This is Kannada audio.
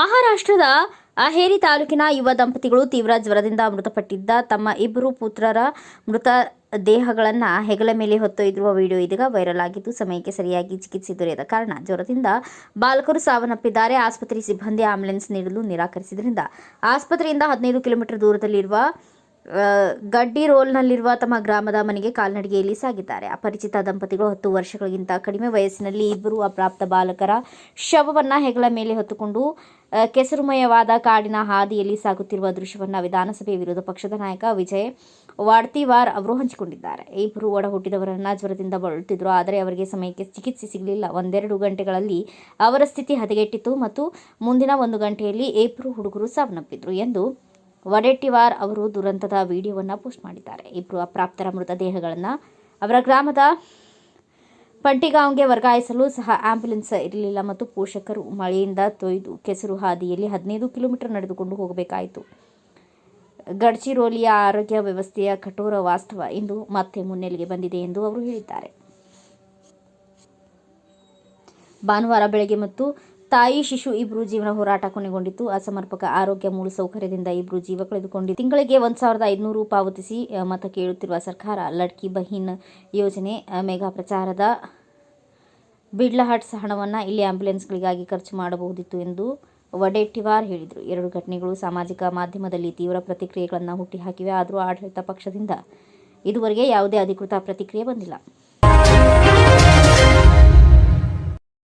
ಮಹಾರಾಷ್ಟ್ರದ ಅಹೇರಿ ತಾಲೂಕಿನ ಯುವ ದಂಪತಿಗಳು ತೀವ್ರ ಜ್ವರದಿಂದ ಮೃತಪಟ್ಟಿದ್ದ ತಮ್ಮ ಇಬ್ಬರು ಪುತ್ರರ ಮೃತ ದೇಹಗಳನ್ನು ಹೆಗಲ ಮೇಲೆ ಹೊತ್ತೊಯ್ದಿರುವ ವಿಡಿಯೋ ಇದೀಗ ವೈರಲ್ ಆಗಿದ್ದು, ಸಮಯಕ್ಕೆ ಸರಿಯಾಗಿ ಚಿಕಿತ್ಸೆ ದೊರೆಯದ ಕಾರಣ ಜ್ವರದಿಂದ ಬಾಲಕರು ಸಾವನ್ನಪ್ಪಿದ್ದಾರೆ. ಆಸ್ಪತ್ರೆ ಸಿಬ್ಬಂದಿ ಆಂಬ್ಯುಲೆನ್ಸ್ ನೀಡಲು ನಿರಾಕರಿಸಿದ್ರಿಂದ ಆಸ್ಪತ್ರೆಯಿಂದ ಹದಿನೈದು ಕಿಲೋಮೀಟರ್ ದೂರದಲ್ಲಿರುವ ಗಡ್ಡಿ ರೋಲ್ನಲ್ಲಿರುವ ತಮ್ಮ ಗ್ರಾಮದ ಮನೆಗೆ ಕಾಲ್ನಡಿಗೆಯಲ್ಲಿ ಸಾಗಿದ್ದಾರೆ. ಅಪರಿಚಿತ ದಂಪತಿಗಳು ಹತ್ತು ವರ್ಷಗಳಿಗಿಂತ ಕಡಿಮೆ ವಯಸ್ಸಿನಲ್ಲಿ ಇಬ್ಬರು ಅಪ್ರಾಪ್ತ ಬಾಲಕರ ಶವವನ್ನು ಹೆಗಲ ಮೇಲೆ ಹೊತ್ತುಕೊಂಡು ಕೆಸರುಮಯವಾದ ಕಾಡಿನ ಹಾದಿಯಲ್ಲಿ ಸಾಗುತ್ತಿರುವ ದೃಶ್ಯವನ್ನು ವಿಧಾನಸಭೆ ವಿರೋಧ ಪಕ್ಷದ ನಾಯಕ ವಿಜಯ್ ವಾಡ್ತಿವಾರ್ ಅವರು ಹಂಚಿಕೊಂಡಿದ್ದಾರೆ. ಇಬ್ಬರು ಒಡ ಹುಟ್ಟಿದವರನ್ನ ಜ್ವರದಿಂದ ಬಳಲುತ್ತಿದ್ದರು ಆದರೆ ಅವರಿಗೆ ಸಮಯಕ್ಕೆ ಚಿಕಿತ್ಸೆ ಸಿಗಲಿಲ್ಲ. ಒಂದೆರಡು ಗಂಟೆಗಳಲ್ಲಿ ಅವರ ಸ್ಥಿತಿ ಹದಗೆಟ್ಟಿತ್ತು ಮತ್ತು ಮುಂದಿನ ಒಂದು ಗಂಟೆಯಲ್ಲಿ ಇಬ್ಬರು ಹುಡುಗರು ಸಾವನ್ನಪ್ಪಿದ್ರು ಎಂದು ವಡೆಟ್ಟಿವಾರ್ ಅವರು ದುರಂತದ ವಿಡಿಯೋವನ್ನು ಪೋಸ್ಟ್ ಮಾಡಿದ್ದಾರೆ. ಇಬ್ಬರು ಅಪ್ರಾಪ್ತರ ಮೃತದೇಹಗಳನ್ನು ಅವರ ಗ್ರಾಮದ ಪಂಟಿಗಾಂವ್ಗೆ ವರ್ಗಾಯಿಸಲು ಸಹ ಆಂಬ್ಯುಲೆನ್ಸ್ ಇರಲಿಲ್ಲ ಮತ್ತು ಪೋಷಕರು ಮಳೆಯಿಂದ ತೊಯ್ದು ಕೆಸರು ಹಾದಿಯಲ್ಲಿ ಹದಿನೈದು ಕಿಲೋಮೀಟರ್ ನಡೆದುಕೊಂಡು ಹೋಗಬೇಕಾಯಿತು. ಗಡ್ಚಿರೋಲಿಯ ಆರೋಗ್ಯ ವ್ಯವಸ್ಥೆಯ ಕಠೋರ ವಾಸ್ತವ ಇಂದು ಮತ್ತೆ ಮುನ್ನೆಲೆಗೆ ಬಂದಿದೆ ಎಂದು ಅವರು ಹೇಳಿದ್ದಾರೆ. ಭಾನುವಾರ ಬೆಳಗ್ಗೆ ಮತ್ತು ತಾಯಿ, ಶಿಶು ಇಬ್ಬರು ಜೀವನ ಹೋರಾಟ ಕೊನೆಗೊಂಡಿತ್ತು. ಅಸಮರ್ಪಕ ಆರೋಗ್ಯ ಮೂಲಸೌಕರ್ಯದಿಂದ ಇಬ್ಬರು ಜೀವ ಕಳೆದುಕೊಂಡಿ ತಿಂಗಳಿಗೆ ಒಂದು ಸಾವಿರದ ಐದುನೂರು ಪಾವತಿಸಿ ಮತ ಕೇಳುತ್ತಿರುವ ಸರ್ಕಾರ ಲಡ್ಕಿ ಬಹಿನ್ ಯೋಜನೆ ಮೆಗಾ ಪ್ರಚಾರದ ಬಿಡ್ಲಹಟ್ಸ್ ಹಣವನ್ನು ಇಲ್ಲಿ ಆಂಬ್ಯುಲೆನ್ಸ್ಗಳಿಗಾಗಿ ಖರ್ಚು ಮಾಡಬಹುದಿತ್ತು ಎಂದು ವಡೆಟ್ಟಿವಾರ್ ಹೇಳಿದರು. ಎರಡು ಘಟನೆಗಳು ಸಾಮಾಜಿಕ ಮಾಧ್ಯಮದಲ್ಲಿ ತೀವ್ರ ಪ್ರತಿಕ್ರಿಯೆಗಳನ್ನು ಹುಟ್ಟಿಹಾಕಿವೆ. ಆದರೂ ಆಡಳಿತ ಪಕ್ಷದಿಂದ ಇದುವರೆಗೆ ಯಾವುದೇ ಅಧಿಕೃತ ಪ್ರತಿಕ್ರಿಯೆ ಬಂದಿಲ್ಲ.